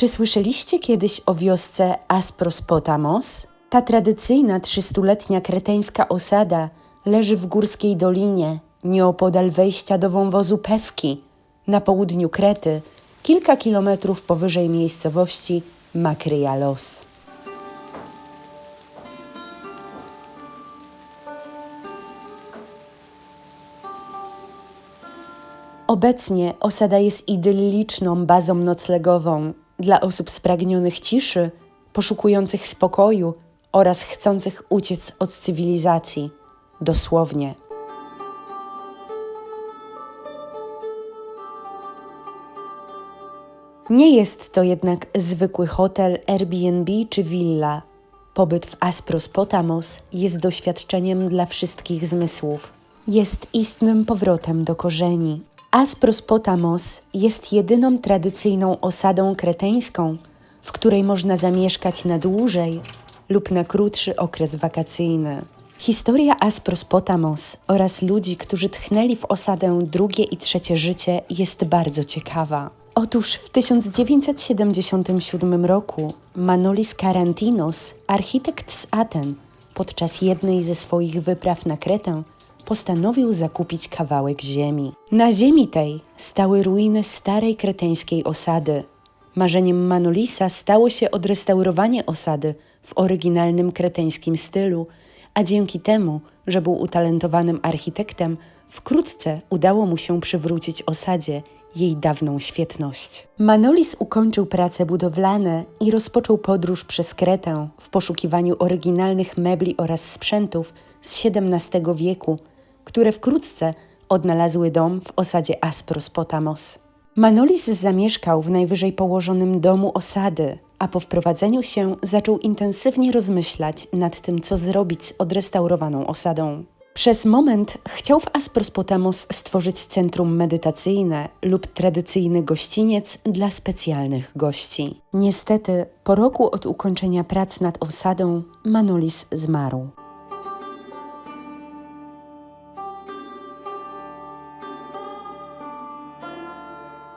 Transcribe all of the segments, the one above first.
Czy słyszeliście kiedyś o wiosce Asprospotamos? Ta tradycyjna trzystuletnia kreteńska osada leży w górskiej dolinie, nieopodal wejścia do wąwozu Pewki, na południu Krety, kilka kilometrów powyżej miejscowości Makryalos. Obecnie osada jest idylliczną bazą noclegową dla osób spragnionych ciszy, poszukujących spokoju oraz chcących uciec od cywilizacji. Dosłownie. Nie jest to jednak zwykły hotel, Airbnb czy villa. Pobyt w Asprospotamos jest doświadczeniem dla wszystkich zmysłów. Jest istnym powrotem do korzeni. Asprospotamos jest jedyną tradycyjną osadą kreteńską, w której można zamieszkać na dłużej lub na krótszy okres wakacyjny. Historia Asprospotamos oraz ludzi, którzy tchnęli w osadę drugie i trzecie życie, jest bardzo ciekawa. Otóż w 1977 roku Manolis Karantinos, architekt z Aten, podczas jednej ze swoich wypraw na Kretę, postanowił zakupić kawałek ziemi. Na ziemi tej stały ruiny starej kreteńskiej osady. Marzeniem Manolisa stało się odrestaurowanie osady w oryginalnym kreteńskim stylu, a dzięki temu, że był utalentowanym architektem, wkrótce udało mu się przywrócić osadzie jej dawną świetność. Manolis ukończył prace budowlane i rozpoczął podróż przez Kretę w poszukiwaniu oryginalnych mebli oraz sprzętów z XVII wieku, które wkrótce odnalazły dom w osadzie Asprospotamos. Manolis zamieszkał w najwyżej położonym domu osady, a po wprowadzeniu się zaczął intensywnie rozmyślać nad tym, co zrobić z odrestaurowaną osadą. Przez moment chciał w Asprospotamos stworzyć centrum medytacyjne lub tradycyjny gościniec dla specjalnych gości. Niestety, po roku od ukończenia prac nad osadą, Manolis zmarł.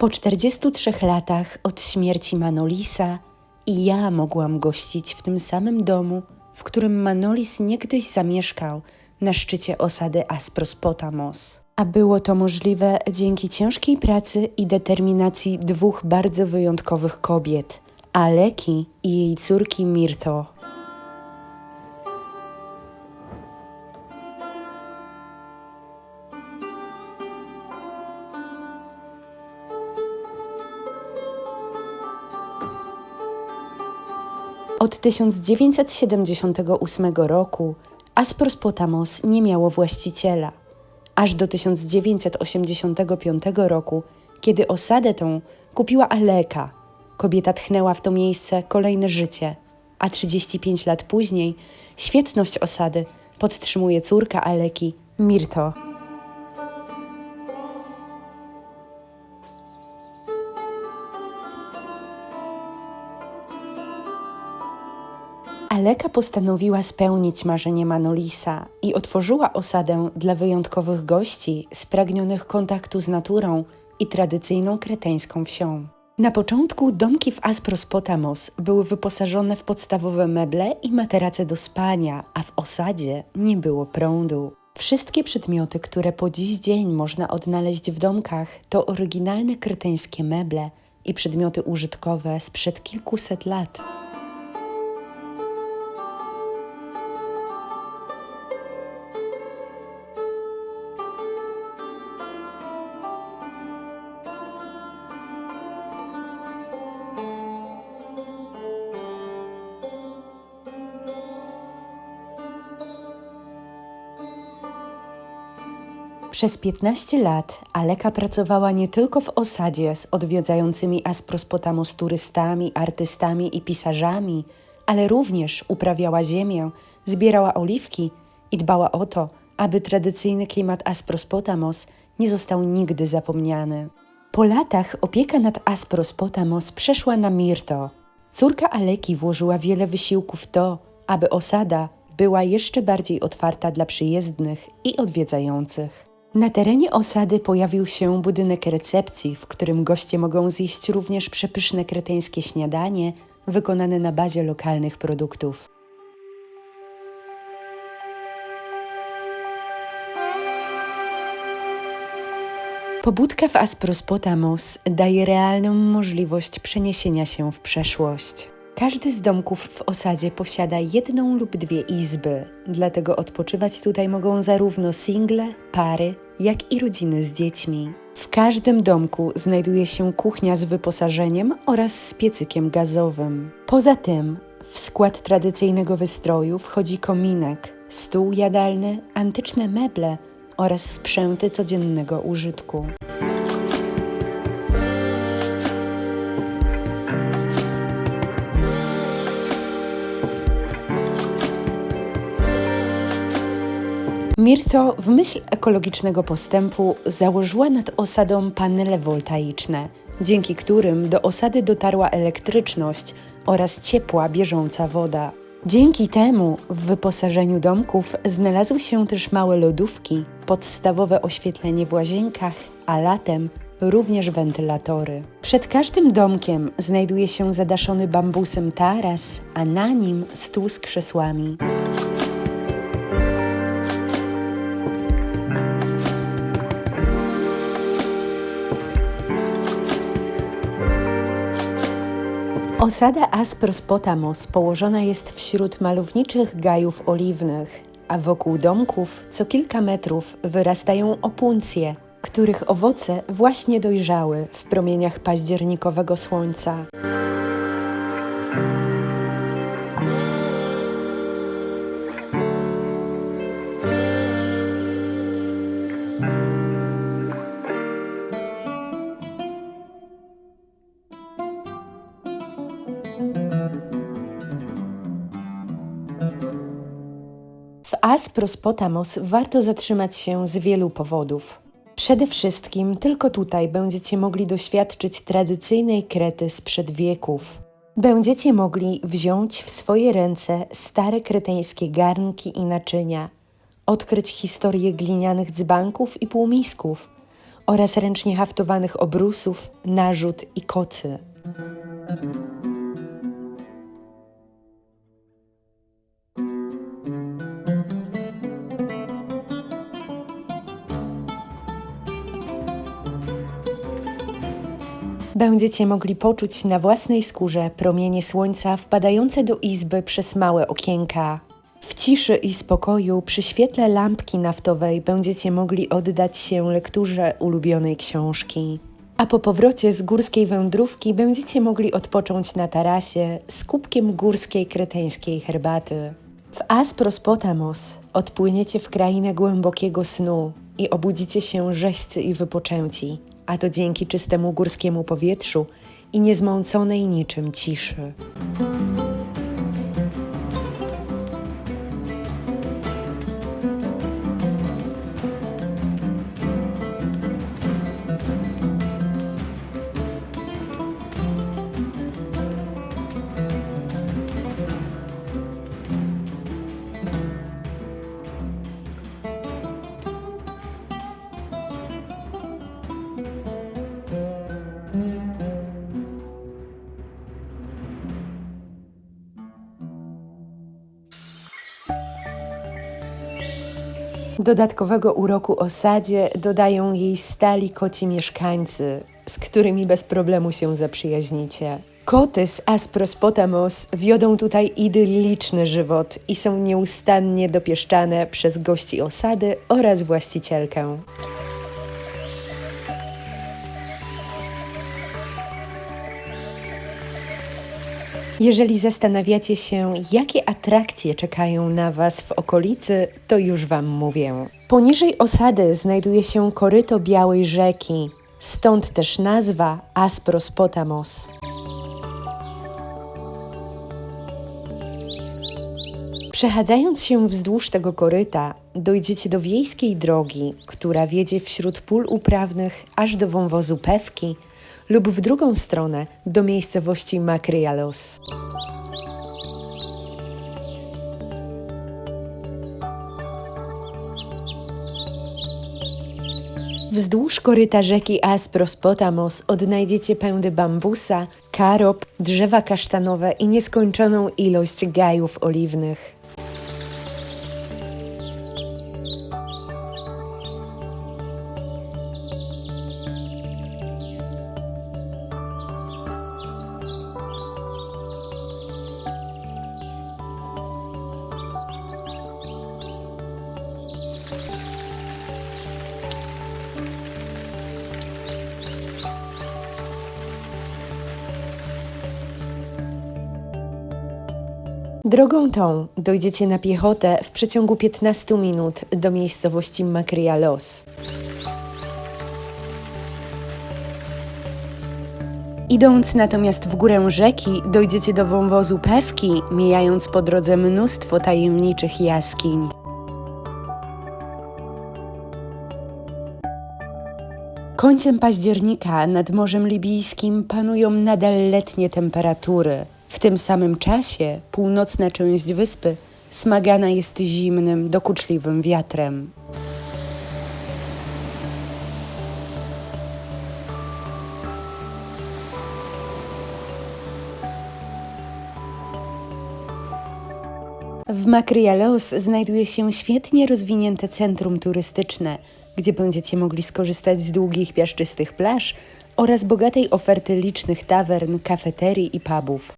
Po 43 latach od śmierci Manolisa i ja mogłam gościć w tym samym domu, w którym Manolis niegdyś zamieszkał na szczycie osady Asprospotamos. A było to możliwe dzięki ciężkiej pracy i determinacji dwóch bardzo wyjątkowych kobiet, Aleki i jej córki Mirto. Od 1978 roku Asprospotamos nie miało właściciela, aż do 1985 roku, kiedy osadę tą kupiła Aleka. Kobieta tchnęła w to miejsce kolejne życie, a 35 lat później świetność osady podtrzymuje córka Aleki, Mirto. Aleka postanowiła spełnić marzenie Manolisa i otworzyła osadę dla wyjątkowych gości spragnionych kontaktu z naturą i tradycyjną kreteńską wsią. Na początku domki w Asprospotamos były wyposażone w podstawowe meble i materace do spania, a w osadzie nie było prądu. Wszystkie przedmioty, które po dziś dzień można odnaleźć w domkach, to oryginalne kreteńskie meble i przedmioty użytkowe sprzed kilkuset lat. Przez 15 lat Aleka pracowała nie tylko w osadzie z odwiedzającymi Asprospotamos turystami, artystami i pisarzami, ale również uprawiała ziemię, zbierała oliwki i dbała o to, aby tradycyjny klimat Asprospotamos nie został nigdy zapomniany. Po latach opieka nad Asprospotamos przeszła na Mirto. Córka Aleki włożyła wiele wysiłku w to, aby osada była jeszcze bardziej otwarta dla przyjezdnych i odwiedzających. Na terenie osady pojawił się budynek recepcji, w którym goście mogą zjeść również przepyszne kreteńskie śniadanie wykonane na bazie lokalnych produktów. Pobudka w Asprospotamos daje realną możliwość przeniesienia się w przeszłość. Każdy z domków w osadzie posiada jedną lub dwie izby, dlatego odpoczywać tutaj mogą zarówno single, pary, jak i rodziny z dziećmi. W każdym domku znajduje się kuchnia z wyposażeniem oraz z piecykiem gazowym. Poza tym w skład tradycyjnego wystroju wchodzi kominek, stół jadalny, antyczne meble oraz sprzęty codziennego użytku. Mirto w myśl ekologicznego postępu założyła nad osadą panele woltaiczne, dzięki którym do osady dotarła elektryczność oraz ciepła bieżąca woda. Dzięki temu w wyposażeniu domków znalazły się też małe lodówki, podstawowe oświetlenie w łazienkach, a latem również wentylatory. Przed każdym domkiem znajduje się zadaszony bambusem taras, a na nim stół z krzesłami. Osada Asprospotamos położona jest wśród malowniczych gajów oliwnych, a wokół domków co kilka metrów wyrastają opuncje, których owoce właśnie dojrzały w promieniach październikowego słońca. W Asprospotamos warto zatrzymać się z wielu powodów. Przede wszystkim tylko tutaj będziecie mogli doświadczyć tradycyjnej krety sprzed wieków. Będziecie mogli wziąć w swoje ręce stare kreteńskie garnki i naczynia, odkryć historię glinianych dzbanków i półmisków oraz ręcznie haftowanych obrusów, narzut i kocy. Będziecie mogli poczuć na własnej skórze promienie słońca wpadające do izby przez małe okienka. W ciszy i spokoju przy świetle lampki naftowej będziecie mogli oddać się lekturze ulubionej książki. A po powrocie z górskiej wędrówki będziecie mogli odpocząć na tarasie z kubkiem górskiej kreteńskiej herbaty. W Asprospotamos odpłyniecie w krainę głębokiego snu i obudzicie się rzeźcy i wypoczęci a to dzięki czystemu górskiemu powietrzu i niezmąconej niczym ciszy. Dodatkowego uroku osadzie dodają jej stali koci mieszkańcy, z którymi bez problemu się zaprzyjaźnicie. Koty z Asprospotamos wiodą tutaj idylliczny żywot i są nieustannie dopieszczane przez gości osady oraz właścicielkę. Jeżeli zastanawiacie się, jakie atrakcje czekają na Was w okolicy, to już Wam mówię. Poniżej osady znajduje się koryto Białej Rzeki, stąd też nazwa Asprospotamos. Przechadzając się wzdłuż tego koryta, dojdziecie do wiejskiej drogi, która wiedzie wśród pól uprawnych aż do wąwozu Pewki, lub w drugą stronę do miejscowości Makrialos. Wzdłuż koryta rzeki Asprospotamos odnajdziecie pędy bambusa, karop, drzewa kasztanowe i nieskończoną ilość gajów oliwnych. Drogą tą dojdziecie na piechotę w przeciągu 15 minut do miejscowości Makrialos. Idąc natomiast w górę rzeki, dojdziecie do wąwozu Pewki, mijając po drodze mnóstwo tajemniczych jaskiń. Końcem października nad Morzem Libijskim panują nadal letnie temperatury. W tym samym czasie północna część wyspy smagana jest zimnym, dokuczliwym wiatrem. W Makrialos znajduje się świetnie rozwinięte centrum turystyczne, gdzie będziecie mogli skorzystać z długich piaszczystych plaż oraz bogatej oferty licznych tawern, kafeterii i pubów.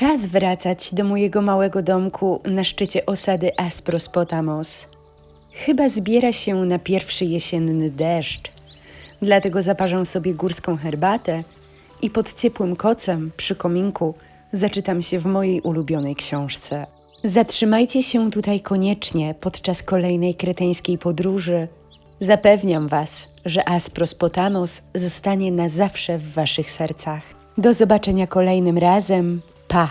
Czas wracać do mojego małego domku na szczycie osady Asprospotamos. Chyba zbiera się na pierwszy jesienny deszcz, dlatego zaparzę sobie górską herbatę i pod ciepłym kocem przy kominku zaczytam się w mojej ulubionej książce. Zatrzymajcie się tutaj koniecznie podczas kolejnej kreteńskiej podróży. Zapewniam Was, że Asprospotamos zostanie na zawsze w Waszych sercach. Do zobaczenia kolejnym razem. 怕。